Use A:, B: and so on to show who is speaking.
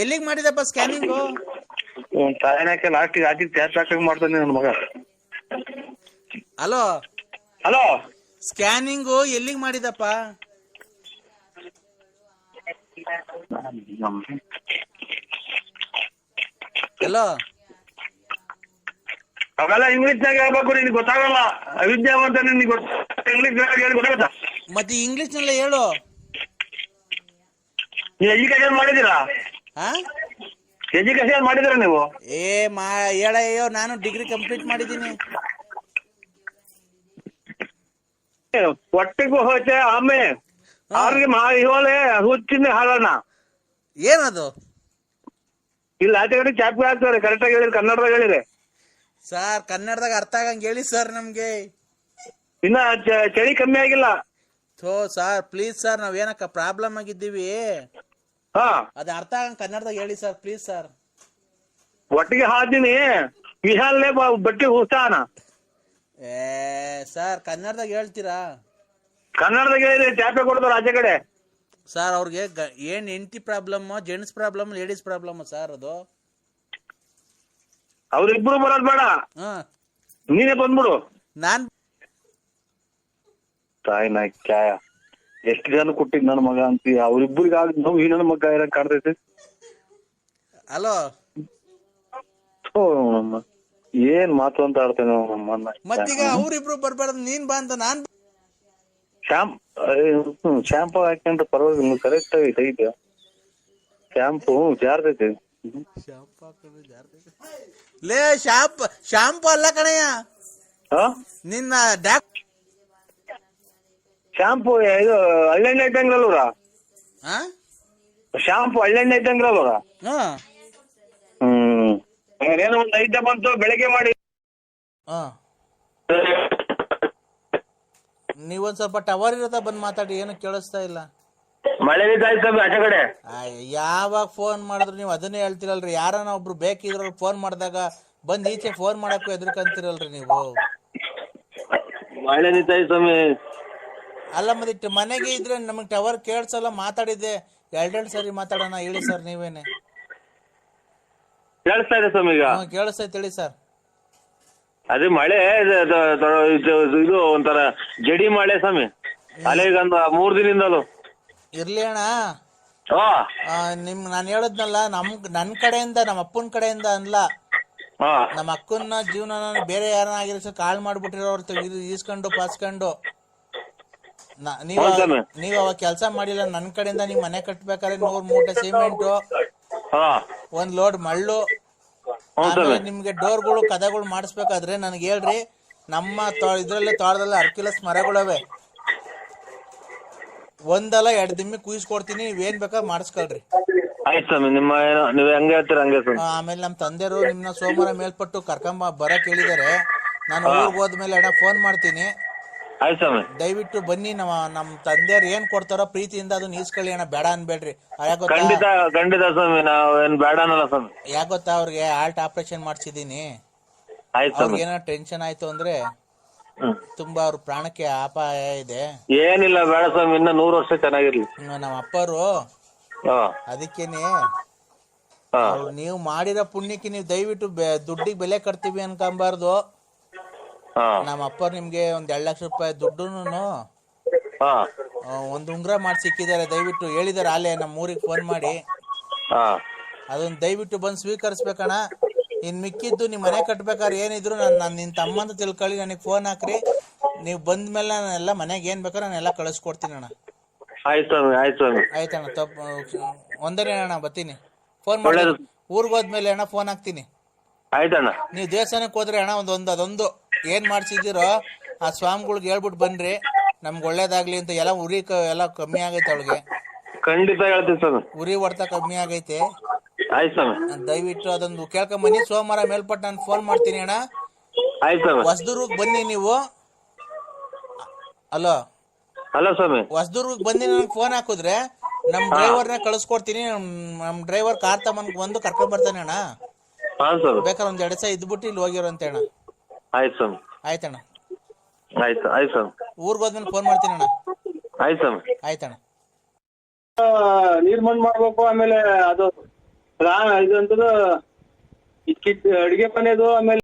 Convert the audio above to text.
A: ಎಲ್ಲಿಗೆ ಮಾಡಿದಪ್ಪ ಸ್ಕ್ಯಾನಿಂಗು?
B: ತಾಯಿನಾಕೆ ಲಾಸ್ಟಿಗೆ ಆಟಿಗೆ ಟ್ಯಾಚ್ ಹಾಕಂಗ್ ಮಾಡ್ತಾನೆ ನನ್ನ ಮಗ.
A: ಹಲೋ?
B: ಹಲೋ?
A: ಸ್ಕ್ಯಾನಿಂಗು ಎಲ್ಲಿಗೆ ಮಾಡಿದಪ್ಪ? ಹಲೋ?
B: ಅವೆಲ್ಲ ಇಂಗ್ಲಿಷ್ನಾಗ ಹೇಳ್ಬೇಕು ನಿನ್ಗೆ ಗೊತ್ತಾಗಲ್ಲ. ಅವಿದ್ಯಾವಂತ ನಿನ್ಗೆ ಗೊತ್ತ ಇಂಗ್ಲಿಷ್ ಹೇಳಿ ಗೊತ್ತಾಗತ್ತಾ?
A: ಮತ್ತೆ ಇಂಗ್ಲಿಷ್ನಲ್ಲೇ ಹೇಳು.
B: ನೀವು ಎಜುಕೇಶನ್ ಮಾಡಿದ್ದೀರಾ?
A: ಹಾ?
B: ಎಜುಕೇಶನ್ ಮಾಡಿದ್ರ ನೀವು?
A: ಏ ಮಾ ಹೇಳಯ್ಯೋ ನಾನು ಡಿಗ್ರಿ ಕಂಪ್ಲೀಟ್ ಮಾಡಿದ್ದೀನಿ.
B: ಹೊಟ್ಟೆಗೂ ಹೋಯ್ತೆ ಆಮೆ. ಅವ್ರಿಗೆ ಮಾ ಇವಳೆ ಹುಚ್ಚಿನ ಹಾಳಣ್ಣ
A: ಏನದು?
B: ಇಲ್ಲಿ ಆಚೆ ಕಡೆ ಚಾಪಿ ಹಾಕ್ತಾರೆ ಕರೆಕ್ಟಾಗಿ ಹೇಳಿರಿ ಕನ್ನಡದಾಗ ಹೇಳಿರಿ.
A: ಸರ್ ಕನ್ನಡದಾಗ ಅರ್ಥ ಆಗಂಗೆ ಹೇಳಿ ಸರ್ ನಮ್ಗೆ.
B: ಇನ್ನ ಚ- ಚಳಿ ಕಮ್ಮಿ ಆಗಿಲ್ಲ.
A: ಥೋ ಸರ್ ಪ್ಲೀಸ್ ಸರ್ ನಾವೇನಕ್ಕ ಪ್ರಾಬ್ಲಮ್ ಆಗಿದ್ದೀವಿ? ಅದು ಅರ್ಥ ಆಗ ಕನ್ನಡದಾಗ ಹೇಳಿ ಸರ್ ಪ್ಲೀಸ್ ಸರ್
B: ಒಟ್ಟಿಗೆ ಹಾಕ್ತೀನಿ ವಿಹಾಲ್ನೇ ಬಟ್ಟೆ ಹುಸ್ತಾನ.
A: ಏ ಸರ್ ಕನ್ನಡದಾಗ ಹೇಳ್ತೀರಾ?
B: ಕನ್ನಡದಾಗ ಹೇಳಿ ಟ್ಯಾಪೆ ಕೊಡ್ತಾರ ಆಚೆ ಕಡೆ.
A: ಸರ್ ಅವ್ರಿಗೆ ಗ- ಏನ್ ಹೆಂಡತಿ problem gents problem ladies problem sir ಅದು?
B: ಅವ್ರಿಬ್ರು ಬರೋದ್ ಬೇಡ.
A: ಹಾ.
B: ನೀನೇ ಬಂದ್ಬಿಡು.
A: ನಾನ್
B: ತಾಯಿ ನಾಯ್ ಕ್ಯಾಯ ಎಷ್ಟು ಜನ ಕೊಟ್ಟಿದ್ ನನ್ನ ಮಗ ಅಂತ ಅವ್ರಿಬ್ರಿಗೆ ಆಗ ನಾವು ಈ ನನ್ನ ಮಗ ಇರಂಗ್ ಕಾಣ್ತೈತೆ?
A: ಹಲೋ
B: ಏನ್ ಮಾತು ಅಂತ ಆಡ್ತೇನೆ
A: ಮತ್ತೀಗ ಅವ್ರಿಬ್ರು ಬರ್ಬಾರ್ದು ನೀನ್ ಬಾ ಅಂತ ನಾನ್
B: ಶಾಂಪ್ ಶಾಂಪು ಹಾಕೊಂಡ್ರೆ ಪರವಾಗಿಲ್ಲ ಕರೆಕ್ಟ್ ಆಗಿ ಐತೆ ಶಾಂಪು ಜಾರ್ತೈತೆ
A: ಲೇ ಶಾಂಪ್ ಶಾಂಪು ಅಲ್ಲ ಕಣಯ್ಯ.
B: ಹಾ?
A: ನಿನ್ನ ಡಾಕ್
B: ಶಾಂಪು ಇದು ಹಳ್ಳೆಣ್ಣೆ ಇದ್ದಂಗ್ರಲ್ವ್ರ
A: ಹಾ
B: ಶಾಂಪು ಹಳ್ಳೆಣ್ಣೆ ಇದ್ದಂಗ್ರಲ್ವ್ರ
A: ಹಾ.
B: ಹ್ಮ್. ಏನೋ ಒಂದ್ ಬಂತು ಬೆಳಿಗ್ಗೆ ಮಾಡಿ.
A: ಹಾ. ನೀವೊಂದ್ ಸ್ವಲ್ಪ ಟವರ್ ಇರತ್ತ ಬಂದ್ ಮಾತಾಡಿ ಏನು ಕೇಳಿಸ್ತಾ ಇಲ್ಲ.
B: ಮಳೆ ಆಚೆ ಕಡೆ.
A: ಆಯ್, ಯಾವಾಗ ಫೋನ್ ಮಾಡಿದ್ರು ನೀವು ಅದನ್ನೇ ಹೇಳ್ತಿರಲ್ರಿ. ಯಾರನ್ನ ಒಬ್ರು ಬೇಕಿದ್ರು ಫೋನ್ ಮಾಡಿದಾಗ ಬಂದ್ ಈಚೆ ಫೋನ್ ಮಾಡಕ್ಕೂ ಎದ್ರಕಂತಿರಲ್ರಿ ನೀವು.
B: ಮಳೆ ನಿಂತಾಯ್ತು ಸ್ವಾಮಿ.
A: ಅಲ್ಲ ಮತ್ತೆ ಮನೆಗೆ ಇದ್ರೆ ನಮಗೆ ಟವರ್ ಕೇಳ್ಸಲ್ಲ ಮಾತಾಡಿದ್ದೆ. ಎರಡೆರಡು ಸರಿ ಮಾತಾಡೋಣ ಹೇಳಿ ಸರ್ ನೀವೇನೆ.
B: ಕೇಳಿಸ್ತಾ ಇದೆ ಸ್ವಾಮಿ ಈಗ.
A: ಹ್ಮ್ ಕೇಳಿಸ್ತೈತೆ ಹೇಳಿ ಸರ್
B: ಅದೇ ಮಳೆ ಇದು- ಇದು- ಇದು- ಇದು ಒಂಥರ ಜಡಿ ಮಳೆ ಸ್ವಾಮಿ. ಅಲ್ಲೇ ಈಗ ಒಂದು ಮೂರ್ ದಿನದಿಂದಲೂ.
A: ಇರ್ಲಿ ಅಣ್ಣ.
B: ಹಾ.
A: ಆ, ನಿಮ್ ನಾನು ಹೇಳದ್ನಲ್ಲ ನಮ್ ನನ್ ಕಡೆಯಿಂದ ನಮ್ಮ ಅಪ್ಪನ ಕಡೆಯಿಂದ ಅನ್ಲ.
B: ಹಾ.
A: ನಮ್ಮ ಅಕ್ಕನ ಜೀವನ ಬೇರೆ ಯಾರನ್ನ ಆಗಿರೋ ಕಾಳ್ ಮಾಡ್ಬಿಟ್ಟಿರೋ ತೆಗ್ದು ಈಸ್ಕೊಂಡು ಪಾಸ್ಕೊಂಡು. ನೀವ್. ನೀವ್ ಅವಾಗ ಕೆಲಸ ಮಾಡಿಲ್ಲ ನನ್ ಕಡೆಯಿಂದ ನೀವ್ ಮನೆ ಕಟ್ಬೇಕಾದ್ರೆ ನೂರ್ ಮೂಟೆ ಸಿಮೆಂಟ್ ಒಂದ್ ಲೋಡ್ ಮಳ್ಳು ನಿಮ್ಗೆ ಡೋರ್ಗಳು ಕದಗಳು ಮಾಡಿಸ್ಬೇಕಾದ್ರೆ ನನಗೆ ಹೇಳ್ರಿ ನಮ್ಮ ಇದ್ರಲ್ಲಿ ತೋಟದಲ್ಲಿ ಅರ್ಕಿಲಸ್ ಮರಗಳವೆ. ಒಂದಲ್ಲ ಎರಡ್ ದಿಮ್ಮಿ ಕುಯ್ಸ್ ಕೊಡ್ತೀನಿ ಬೇಕಾದ್ರೆ ಮಾಡಿಸ್ಕೊಳ್ರಿ.
B: ಆಯ್ತು ಸ್ವಾಮಿ ನಿಮ್ಮ ಏನೋ ನೀವ್ ಏನ್ ಹೇಳ್ತೀರ ಹಂಗೆ
A: ಆಮೇಲೆ ನಮ್ಮ ತಂದೆಯವರು ನಿಮ್ನ ಸೋಮವಾರ ಮೇಲ್ಪಟ್ಟು ಕರ್ಕೊಂಬ ಬರಕ್ ಹೇಳಿದಾರೆ ನಾನು ಊರಿಗೆ ಹೋದ್ಮೇಲೆ ಅಣ್ಣ ಫೋನ್ ಮಾಡ್ತೀನಿ.
B: ಆಯ್ತು ಸ್ವಾಮಿ.
A: ದಯವಿಟ್ಟು ಬನ್ನಿ ನಮ್ಮ ನಮ್ ತಂದೆಯವ್ರು ಏನ್ ಕೊಡ್ತಾರೋ ಪ್ರೀತಿಯಿಂದ ಅದನ್ನ ಈಸ್ಕೊಳ್ಳಿ ಅಣ್ಣ ಬೇಡ ಅನ್ಬೇಡ್ರಿ. ಯಾಕ್ ಗೊತ್ತಾ?
B: ಖಂಡಿತ ಖಂಡಿತ ಸ್ವಾಮಿ ನಾವೇನ್ ಏನ್ ಬೇಡ ಅನ್ನಲ್ಲ ಸ್ವಾಮಿ.
A: ಯಾಕ್ ಗೊತ್ತಾ ಅವ್ರಿಗೆ ಹಾರ್ಟ್ ಆಪರೇಷನ್ ಮಾಡ್ಸಿದೀನಿ
B: ಆಯ್ತು ಸ್ವಾಮಿ.
A: ಅವ್ರಿಗೆ ಏನೋ ಟೆನ್ಷನ್ ಆಯ್ತು ಅಂದ್ರೆ
B: ಹ್ಮ್.
A: ತುಂಬಾ ಅವ್ರ ಪ್ರಾಣಕ್ಕೆ ಅಪಾಯ ಇದೆ.
B: ಏನಿಲ್ಲ ಬೇಡ ಸ್ವಾಮಿ ಇನ್ನ ನೂರು ವರ್ಷ ಚೆನ್ನಾಗಿರ್ಲಿ.
A: ಇನ್ನು ನಮ್ಮ ಅಪ್ಪರು
B: ಹಾ.
A: ಅದಕ್ಕೇನೆ
B: ಹಾ.
A: ಅವ್ರು ನೀವು ಮಾಡಿರೋ ಪುಣ್ಯಕ್ಕೆ ನೀವು ದಯವಿಟ್ಟು ಬೆ- ದುಡ್ಡಿಗೆ ಬೆಲೆ ಕಟ್ತೀವಿ ಅನ್ಕೊಂಬಾರ್ದು.
B: ಹಾ.
A: ನಮ್ಮ ಅಪ್ಪ ನಿಮ್ಗೆ ಒಂದ್ ಎರಡ್ ಲಕ್ಷ ರೂಪಾಯಿ ದುಡ್ಡುನು
B: ಹಾ.
A: ಒಂದು ಉಂಗ್ರ ಮಾಡಿ ಸಿಕ್ಕಿದ್ದಾರೆ. ದಯವಿಟ್ಟು ಹೇಳಿದಾರೆ ಅಲ್ಲೇ ನಮ್ಮ ಊರಿಗೆ ಫೋನ್ ಮಾಡಿ.
B: ಹಾ.
A: ಅದನ್ನ ದಯವಿಟ್ಟು ಬಂದು ಸ್ವೀಕರಿಸ್ಬೇಕಣ್ಣ ಇನ್ ಮಿಕ್ಕಿದ್ದು ನಿಮ್ ಮನೆ ಕಟ್ಬೇಕಾದ್ರೆ ಏನಿದ್ರು ನಾನು ನಾನು ನಿನ್ ತಮ್ಮ ಅಂತ ತಿಳ್ಕೊಳ್ಳಿ ನನಗೆ ಫೋನ್ ಹಾಕ್ರಿ. ನೀವು ಬಂದ ಮೇಲೆ ನಾನೆಲ್ಲ ಮನೆಗೆ ಏನ್ ಬೇಕಾದ್ರೆ ನಾನೆಲ್ಲ ಕಳಿಸ್ಕೊಡ್ತೀನಿ ಅಣ್ಣ
B: ಆಯ್ತು ಸ್ವಾಮಿ ಆಯ್ತು ಸ್ವಾಮಿ.
A: ಆಯ್ತಣ್ಣ ತಪ್ಪು ಒಂದನೇ ಅಣ್ಣ ಬರ್ತೀನಿ. ಫೋನ್ ಮಾಡಿ
B: ಒಳ್ಳೇದು.
A: ಊರಿಗೆ ಹೋದ್ಮೇಲೆ ಅಣ್ಣ ಫೋನ್ ಹಾಕ್ತೀನಿ.
B: ಆಯ್ತಣ್ಣ.
A: ನೀವು ದೇವಸ್ಥಾನಕ್ಕೆ ಹೋದ್ರೆ ಅಣ್ಣ ಒಂದೊಂದು ಅದೊಂದು. ಏನ್ ಮಾಡ್ಸಿದ್ದೀರೋ ಆ ಸ್ವಾಮಿಗಳಿಗೆ ಹೇಳ್ಬಿಟ್ಟು ಬನ್ರಿ. ನಮ್ಗೆ ಒಳ್ಳೇದಾಗ್ಲಿ ಅಂತ ಎಲ್ಲ ಉರಿ ಕ- ಎಲ್ಲ ಕಮ್ಮಿ ಆಗೈತೆ ಅವಳಿಗೆ.
B: ಖಂಡಿತ ಹೇಳ್ತೀನಿ ಸರ್
A: ಉರಿ ಹೊಡೆತ ಕಮ್ಮಿ ಆಗೈತೆ.
B: ಆಯ್ತು ಸ್ವಾಮಿ.
A: ದಯವಿಟ್ಟು ಅದೊಂದು ಕೇಳ್ಕೊಂಬನ್ನಿ. ಸೋಮವಾರ ಮೇಲ್ಪಟ್ಟು ನಾನು ಫೋನ್ ಮಾಡ್ತೀನಿ ಅಣ್ಣ.
B: ಆಯ್ತು ಸ್ವಾಮಿ.
A: ಹೊಸದುರ್ಗ್ ಬನ್ನಿ ನೀವು. ಅಲೋ.
B: ಅಲ್ಲ ಸ್ವಾಮಿ.
A: ಹೊಸದುರ್ಗ ಬಂದು ನನಗೆ ಫೋನ್ ಹಾಕಿದ್ರೆ ನಮ್ ಡ್ರೈವರ್ನ ಕಳಿಸ್ಕೊಡ್ತೀನಿ. ನಮ್ಮ ನಮ್ ಡ್ರೈವರ್ ಕಾರ್ ತಮ್ಮನ್ಗೆ ಬಂದು ಕರ್ಕೊಂಡ್ ಬರ್ತಾನೆ ಅಣ್ಣ.
B: ಹಾ ಸ್ವಾಮಿ.
A: ಬೇಕಾದ್ರೆ ಒಂದ್ ಎರಡ್ ಸಹ ಇದ್ಬಿಟ್ಟು ಇಲ್ಲಿ ಹೋಗಿರಂತೆ ಅಣ್ಣ.
B: ಆಯ್ತು ಸ್ವಾಮಿ.
A: ಆಯ್ತಣ್ಣ.
B: ಆಯ್ತು ಆಯ್ತು ಸ್ವಾಮಿ.
A: ಊರ್ ಹೋದ್ಮೇಲೆ ಫೋನ್ ಮಾಡ್ತೀನಿ ಅಣ್ಣ
B: ಆಯ್ತು ಸ್ವಾಮಿ.
A: ಆಯ್ತಣ್ಣ.
B: ನೀರ್ ಮಣ್ಣು ಮಾಡ್ಬೇಕು ಆಮೇಲೆ ಅದು ರಾ- ಇದು ಅಂತದ ಅಡಿಗೆ ಮನೆದು ಆಮೇಲೆ